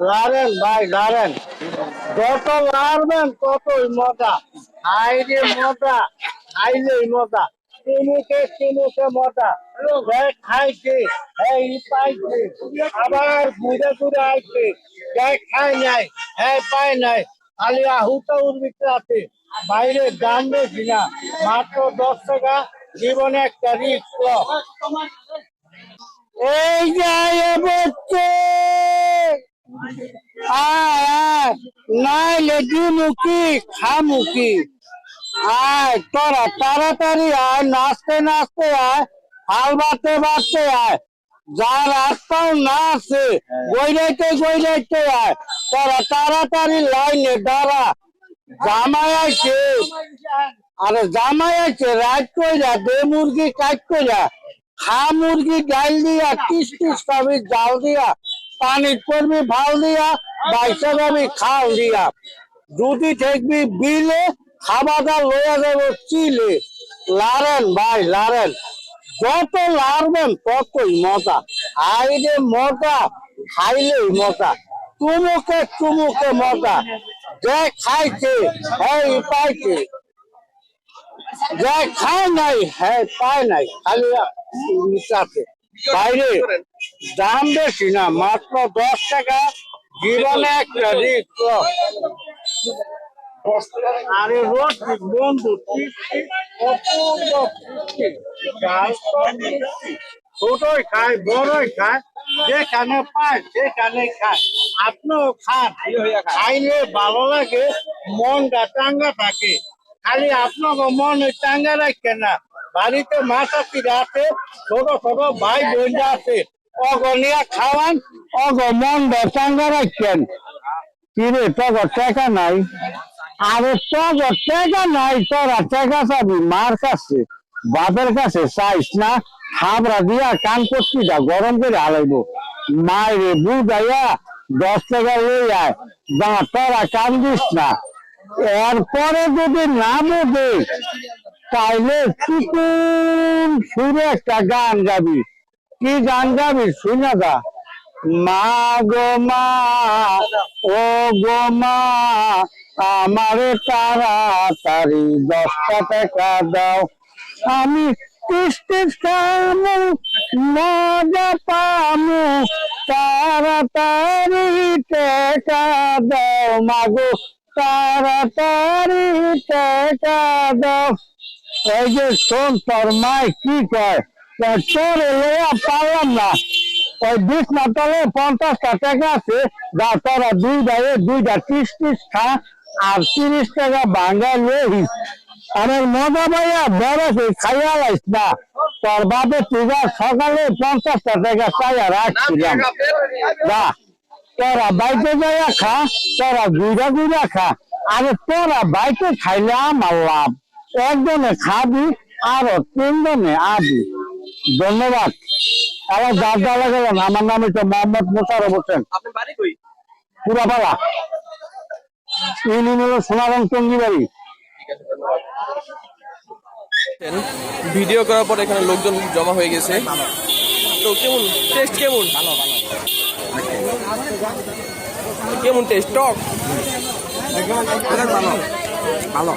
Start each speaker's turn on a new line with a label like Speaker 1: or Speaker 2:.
Speaker 1: লারেন ভাই লারেন যত লারবেন ততই মজা। খাইলে মজা, খাইলেই মজা। চুমুকে চুমুকে মজা। খাইছে এই পাইছে। আবার ঘুরে ঘুরে আইছে দেখ খাই নাই হ্যাঁ পাই নাই। খালি আহুতা উর্বিতে আছে। বাইরে দাম বেশি না মাত্র দশ টাকা, জীবনে একটা রিক্স এই যায় বচ্ছে আয় আয়। নাইলে দিমুখি, খামুখি। আয়, তোরা তাড়াতাড়ি আয়, নাচতে নাচতে আয়, হাল বাড়তে বাড়তে আয়। যার রাস্তাও না আছে, গইরাইতে গইরাইতে আয়। তোরা তাড়াতাড়ি লাইনে দাঁড়া। জামাই আছে আরে জামাই আছে রাত কইরা দে মুরগি কাট কইরা। খা মুরগি ডাল দিয়া, টিস টিস খাবি, জাল দিয়া। পানি করবি ভালো দিয়া বাইসা যাবি খাল দিয়া। যদি ঠেকবি, বিলে খাবারটা লইয়া যাব চিলে। লারেন ভাই, লারেন। যত লারবেন, ততই মজা। খাইলে মজা, খাইলেই মজা। তুমুকে তুমুকে মজা। যে খাইছে হ্যাঁ পাইছে। যে খায় নাই হ্যাঁ পায় নাই। খালি মিশাতে। বাইরে দাম বেশি না মাত্র দশ টাকা। জীবনে একটা রিক্স আরে রোড বন্ধু। ছোটই খায় বড়ই খায় যেখানে পায় সেখানে খায়। আপনিও খান। খাইলে ভালো লাগে মনটা চাঙ্গা থাকে। খালি আপনাকে মনে চাঙ্গা রাখে না। বাড়িতে মাতাপিরা আছে, ছোট ছোট ভাই বোন আছে অগনিয়া খাওয়ান অগ মনটা চাঙ্গা রাখেন। কিরে তগর টাকা নাই? আরে তগর টাকা নাই, তোরা টাকা চাবি মার কাছে, বাপের কাছে চাইস না হাবরা দিয়া কান করছিটা গরম করে হালাইব। মায়েরে বুঝাইয়া দশ টাকা লই আয়, যা, তোরা কান দিস না। এরপরে যদি না বোঝে তাইলে চিকুন সুরে একটা গান গাবি। কি গান গাবি? শুনে যা। মা গো মা ও গো মা আমারে তাড়াতাড়ি দশটা টাকা দাও। আমি কিস্তি খামু মজা পামু। তাড়াতাড়ি টাকা দাও মাগো তাড়াতাড়ি টাকা দাও। এই যে শোন তোর কি কয় চোরে লইয়া পারলাম না। ওই বিশ না তলে পঞ্চাশটা টাকা আছে, যা তোরা দুই গায়ে দুইটা ত্রিশ ত্রিশ খা, আর তিরিশ টাকা ভাঙ্গা লইস। আমার মজা ভাইয়া বড় খাইয়া লাইস না। তোর বাপে তুই সকালে পঞ্চাশটা টাকা চাইয়া রাখছিলাম। যা, তোরা বাইকে যাইয়া খা, তোরা গুড়া গুড়া খা। আরে তোরা বাইকে খাইলে আমার লাভ একজনে খাবি আরও তিনজনে আবি ধন্যবাদ। আমার দাঁত দেওয়া গেলেন আমার নাম হচ্ছে মোহাম্মদ মোশারফ হোসেন।
Speaker 2: বাড়ি
Speaker 1: পুরাপাড়া। ইউনিয়ন হলো সোনারং টঙ্গিবাড়ি।
Speaker 2: ভিডিও করার পর এখানে লোকজন জমা হয়ে গেছে। তো কেমন? টেস্ট কেমন? ভালো ভালো কেমন টেস্ট? টক?
Speaker 3: ভালো ভালো।